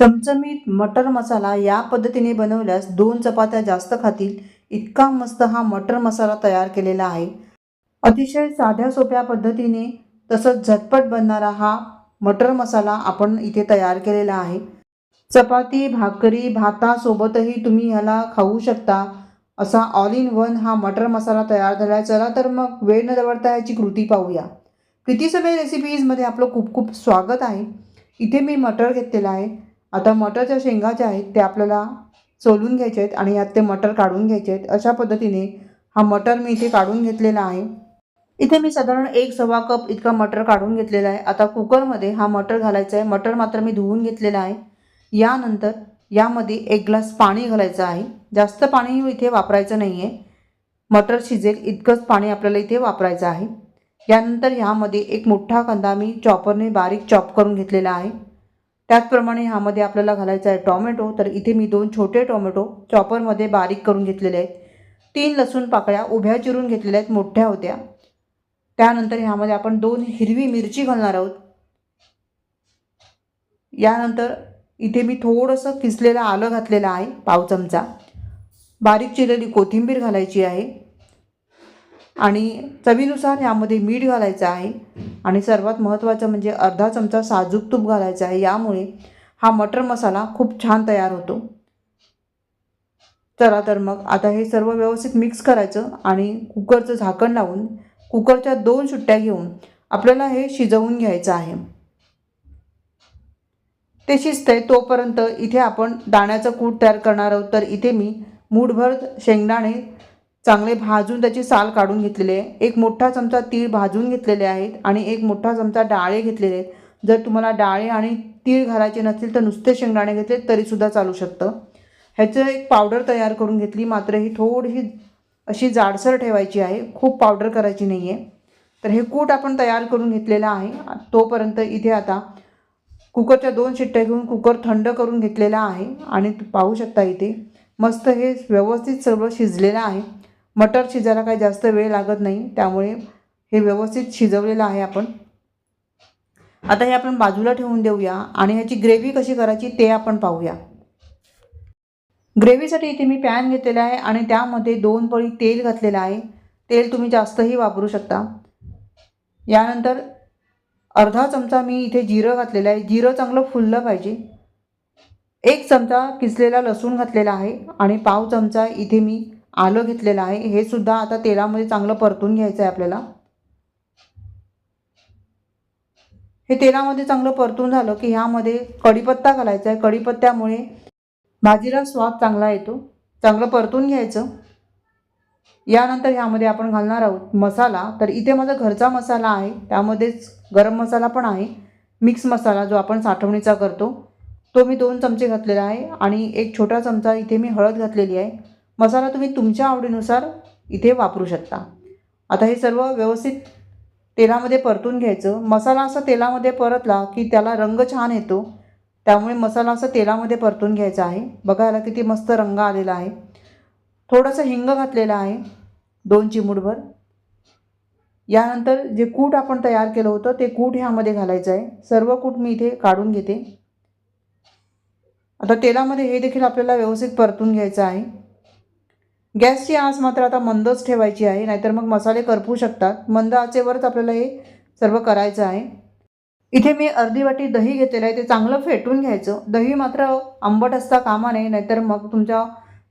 चमचमीत मटर मसाला या पद्धतीने बनवल्यास दोन चपात्या जास्त खातील. इतका मस्त हा मटर मसाला तयार केलेला आहे. अतिशय साध्या सोप्या पद्धतीने तसंच झटपट बनणारा हा मटर मसाला आपण इथे तयार केलेला आहे. चपाती भाकरी भातासोबतही तुम्ही ह्याला खाऊ शकता. असा ऑल इन वन हा मटर मसाला तयार झाला आहे चला तर मग वेळ न दवडता याची कृती पाहूया. कृती सगळ्या रेसिपीजमध्ये आपलं खूप खूप स्वागत आहे. इथे मी मटर घेतलेला आहे. आता मटरच्या शेंगा ज्या आहेत ते आपल्याला सोलून घ्यायचे आहेत आणि यात ते मटर काढून घ्यायचे आहेत. अशा पद्धतीने हा मटर मी इथे काढून घेतलेला आहे. इथे मी साधारण एक सव्वा कप इतका मटर काढून घेतलेला आहे. आता कुकरमध्ये हा मटर घालायचा आहे. मटर मात्र मी धुवून घेतलेला आहे. यानंतर यामध्ये एक ग्लास पाणी घालायचं आहे. जास्त पाणी इथे वापरायचं नाही आहे मटर शिजेल इतकंच पाणी आपल्याला इथे वापरायचं आहे. यानंतर ह्यामध्ये एक मोठा कांदा मी चॉपरने बारीक चॉप करून घेतलेला आहे. त्याचप्रमाणे ह्यामध्ये आपल्याला घालायचं आहे टॉमॅटो. तर इथे मी दोन छोटे टॉमॅटो चॉपरमध्ये बारीक करून घेतलेले आहेत. तीन लसूण पाकळ्या उभ्या चिरून घेतलेल्या आहेत मोठ्या होत्या. त्यानंतर ह्यामध्ये आपण दोन हिरवी मिरची घालणार आहोत. यानंतर इथे मी थोडंसं किसलेलं आलं घातलेलं आहे पाव चमचा. बारीक चिरलेली कोथिंबीर घालायची आहे. आणि चवीनुसार यामध्ये मीठ घालायचं आहे. आणि सर्वात महत्त्वाचं म्हणजे अर्धा चमचा साजूक तूप घालायचं आहे. यामुळे हा मटर मसाला खूप छान तयार होतो. चला तर मग आता हे सर्व व्यवस्थित मिक्स करायचं आणि कुकरचं झाकण लावून कुकरच्या दोन सुट्ट्या घेऊन आपल्याला हे शिजवून घ्यायचं आहे. ते शिजतंय तोपर्यंत इथे आपण दाण्याचं कूट तयार करणार आहोत. तर इथे मी मूठभर शेंगदाणे चांगले भाजून त्याची साल काढून घेतलेले आहे. एक मोठा चमचा तीळ भाजून घेतलेले आहेत आणि एक मोठा चमचा डाळे घेतलेले आहेत. जर तुम्हाला डाळे आणि तीळ घालायचे नसतील तर नुसते शेंगदाणे घेतले तरीसुद्धा चालू शकतं. ह्याचं एक पावडर तयार करून घेतली. मात्र ही थोडीशी अशी जाडसर ठेवायची आहे. खूप पावडर करायची नाही आहे तर हे कूट आपण तयार करून घेतलेलं आहे. तोपर्यंत इथे आता कुकरच्या दोन शिट्ट्या घेऊन कुकर थंड करून घेतलेला आहे. आणि तू पाहू शकता इथे मस्त हे व्यवस्थित सर्व शिजलेलं आहे. मटर शिजायला काही जास्त वेळ लागत नाही त्यामुळे हे व्यवस्थित शिजवलेलं आहे आपण. आता हे आपण बाजूला ठेवून देऊया आणि ह्याची ग्रेव्ही कशी करायची ते आपण पाहूया. ग्रेव्हीसाठी इथे मी पॅन घेतलेला आहे आणि त्यामध्ये दोन पळी तेल घातलेलं आहे. तेल तुम्ही जास्तही वापरू शकता. यानंतर अर्धा चमचा मी इथे जिरं घातलेलं आहे. जिरं चांगलं फुललं पाहिजे. एक चमचा किसलेला लसूण घातलेला आहे आणि पाव चमचा इथे मी आलं घेतलेलं आहे. हे सुद्धा आता तेलामध्ये चांगलं परतून घ्यायचं आहे आपल्याला. हे तेलामध्ये चांगलं परतून झालं की ह्यामध्ये कढीपत्ता घालायचा आहे. कढीपत्त्यामुळे भाजीला स्वाद चांगला येतो. चांगलं परतून घ्यायचं. यानंतर ह्यामध्ये आपण घालणार आहोत मसाला. तर इथे माझा घरचा मसाला आहे. त्यामध्येच गरम मसाला पण आहे. मिक्स मसाला जो आपण साठवणीचा करतो तो मी दोन चमचे घातलेला आहे. आणि एक छोटा चमचा इथे मी हळद घातलेली आहे. मसाला तुम्ही तुमच्या आवडीनुसार इथे वापरू शकता. आता हे सर्व व्यवस्थित तेलामध्ये परतून घ्यायचं. मसाला असा तेलामध्ये परतला की त्याला रंग छान येतो. त्यामुळे मसाला असा तेलामध्ये परतून घ्यायचा आहे. बघायला किती मस्त रंग आलेला आहे. थोडंसं हिंग घातलेलं आहे. दोन चिमूटभर. यानंतर जे कूट आपण तयार केलं होतं ते कूट ह्यामध्ये घालायचं आहे. सर्व कूट मी इथे काढून घेते. आता तेलामध्ये हे देखील आपल्याला व्यवस्थित परतून घ्यायचं आहे. गॅसची आस मात्र आता मंदच ठेवायची आहे नाहीतर मग मसाले करपू शकतात. मंद आचेवरच आपल्याला हे सर्व करायचं आहे. इथे मी अर्धी वाटी दही घेतलेलं आहे ते चांगलं फेटून घ्यायचं. दही मात्र आंबट असता कामा नये नाहीतर मग तुमचा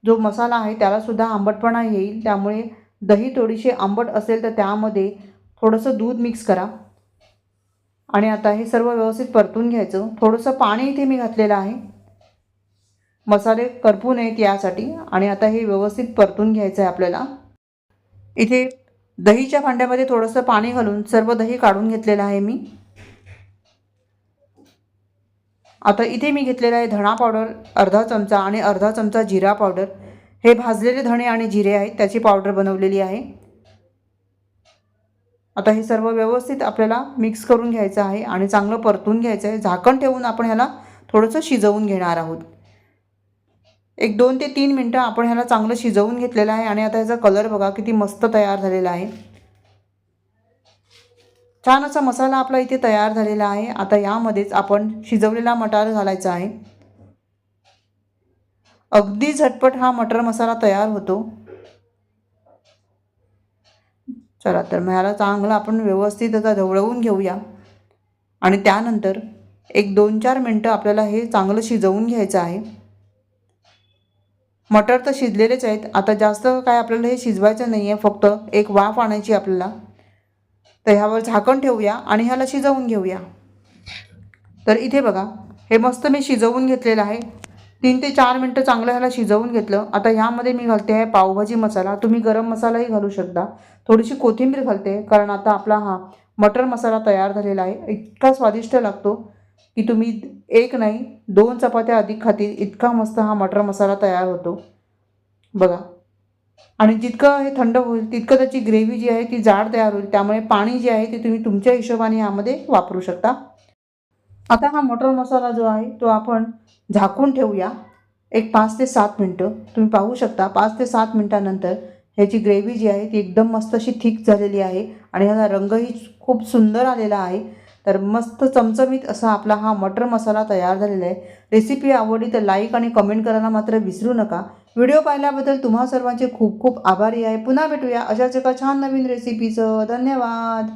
जो मसाला आहे त्यालासुद्धा आंबटपणा येईल. त्यामुळे दही थोडीशी आंबट असेल तर त्यामध्ये थोडंसं दूध मिक्स करा. आणि आता हे सर्व व्यवस्थित परतून घ्यायचं. थोडंसं पाणी इथे मी घातलेलं आहे. मसाले करपू नयेत यासाठी आणि आता हे व्यवस्थित परतून घ्यायचं आहे आपल्याला. इथे दहीच्या भांड्यामध्ये थोडंसं पाणी घालून सर्व दही काढून घेतलेलं आहे मी. आता इथे मी घेतलेला आहे धणा पावडर अर्धा चमचा आणि अर्धा चमचा जिरा पावडर. हे भाजलेले धणे आणि जिरे आहेत त्याची पावडर बनवलेली आहे. आता हे सर्व व्यवस्थित आपल्याला मिक्स करून घ्यायचं आहे आणि चांगलं परतून घ्यायचं आहे. झाकण ठेवून आपण ह्याला थोडंसं शिजवून घेणार आहोत. एक दोन ते तीन मिनटं आपण ह्याला चांगलं शिजवून घेतलेलं आहे आणि आता ह्याचा कलर बघा किती मस्त तयार झालेला आहे. छान असा मसाला आपला इथे तयार झालेला आहे. आता यामध्येच आपण शिजवलेला मटार घालायचा आहे. अगदी झटपट हा मटर मसाला तयार होतो. चला तर मग ह्याला चांगलं आपण व्यवस्थित आता ढवळवून घेऊया. आणि त्यानंतर एक दोन चार मिनटं आपल्याला हे चांगलं शिजवून घ्यायचं आहे. मटर तर शिजलेलेच आहेत. आता जास्त काय आपल्याला हे शिजवायचं नाही आहे फक्त एक वाफ आणायची आपल्याला. तर ह्यावर झाकण ठेवूया आणि ह्याला शिजवून घेऊया. तर इथे बघा हे मस्त मी शिजवून घेतलेलं आहे. तीन ते चार मिनटं चांगलं ह्याला शिजवून घेतलं. आता ह्यामध्ये मी घालते आहे पावभाजी मसाला. तुम्ही गरम मसालाही घालू शकता. थोडीशी कोथिंबीर घालते कारण आता आपला हा मटर मसाला तयार झालेला आहे. इतका स्वादिष्ट लागतो. की तुम्ही एक नाही दोन चपात्या अधिक खातील. इतका मस्त हा मटर मसाला तयार होतो. बघा. आणि जितकं हे थंड होईल तितकं त्याची ग्रेव्ही जी आहे ती जाड तयार होईल. त्यामुळे पाणी जे आहे ते तुम्ही तुमच्या हिशोबाने यामध्ये वापरू शकता. आता हा मटर मसाला जो आहे तो आपण झाकून ठेवूया. एक पाच ते सात मिनटं. तुम्ही पाहू शकता पाच ते सात मिनटानंतर ह्याची ग्रेव्ही जी आहे ती एकदम मस्त अशी थिक झालेली आहे. आणि ह्याचा रंगही खूप सुंदर आलेला आहे. तर मस्त चमचमीत असा आपला हा मटर मसाला तयार झालेला आहे. रेसिपी आवडली तर लाईक आणि कमेंट करायला मात्र विसरू नका. व्हिडिओ पाहिल्याबद्दल तुम्हा सर्वांचे खूप खूप आभारी आहे. पुन्हा भेटूया अशाच एका छान नवीन रेसिपीचं धन्यवाद.